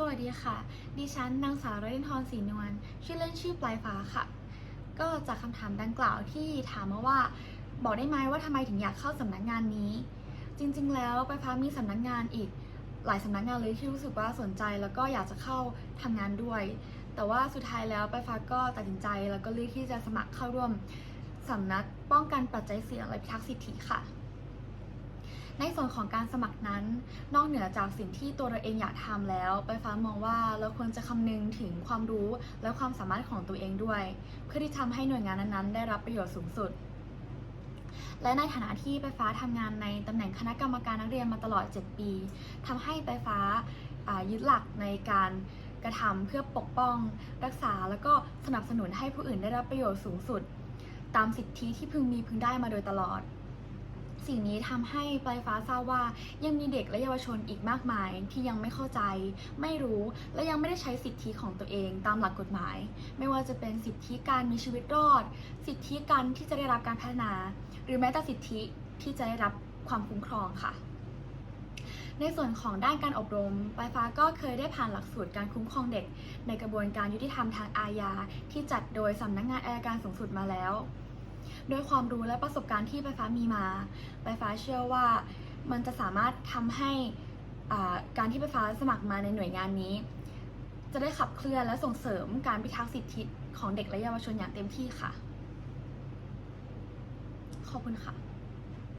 สวัสดีค่ะ ดิฉันนางสาวรรินทร์ศรีนวล ชื่อเล่นชื่อปลายฟ้าค่ะ ก็จากคำถามดังกล่าวที่ถามมาว่า บอกได้ไหมว่าทำไมถึงอยากเข้าสำนักงานนี้ จริงๆ แล้วปลายฟ้ามีสำนักงานอีกหลายสำนักงานเลยที่รู้สึกว่าสนใจแล้วก็อยากจะเข้าทำงานด้วย แต่ว่าสุดท้ายแล้วปลายฟ้าก็ตัดสินใจแล้วก็เลือกที่จะสมัครเข้าร่วมสำนักป้องกันปัจจัยเสี่ยงและพิทักษ์สิทธิค่ะ ในส่วนของการสมัครนั้น นอกเหนือจากสิ่งที่ตัวเราเองอยากทำแล้ว ไปฟ้ามองว่าเราควรจะคำนึงถึงความรู้และความสามารถของตัวเองด้วย เพื่อที่ทำให้หน่วยงานนั้นๆ ได้รับประโยชน์สูงสุด และในฐานะที่ไปฟ้าทำงานในตำแหน่งคณะกรรมการนักเรียนมาตลอด 7 ปีทำให้ไปฟ้าอ่ายึดหลักในการกระทำเพื่อปกป้อง รักษาแล้วก็สนับสนุนให้ผู้อื่นได้รับประโยชน์สูงสุด ตามสิทธิที่พึงมีพึงได้มาโดยตลอด สิ่งนี้ทำให้ปลายฟ้าทราบว่า ยังมีเด็กและเยาวชนอีกมากมายที่ยังไม่เข้าใจ ไม่รู้และยังไม่ได้ใช้สิทธิของตัวเองตามหลักกฎหมาย ไม่ว่าจะเป็นสิทธิการมีชีวิตรอด สิทธิการที่จะได้รับการพัฒนา หรือแม้แต่สิทธิที่จะได้รับความคุ้มครองค่ะในส่วนของด้านการอบรมปลายฟ้าก็เคยได้ผ่านหลักสูตรการคุ้มครองเด็ก ในกระบวนการยุติธรรมทางอาญาที่จัดโดยสำนักงานอัยการสูงสุดมาแล้ว ด้วยความรู้และประสบการณ์ที่ไฟฟ้ามีมา ไฟฟ้าเชื่อว่ามันจะสามารถทำให้การที่ไฟฟ้าสมัครมาในหน่วยงานนี้ จะได้ขับเคลื่อนและส่งเสริมการพิทักษ์สิทธิของเด็กและเยาวชนอย่างเต็มที่ค่ะ ขอบคุณค่ะ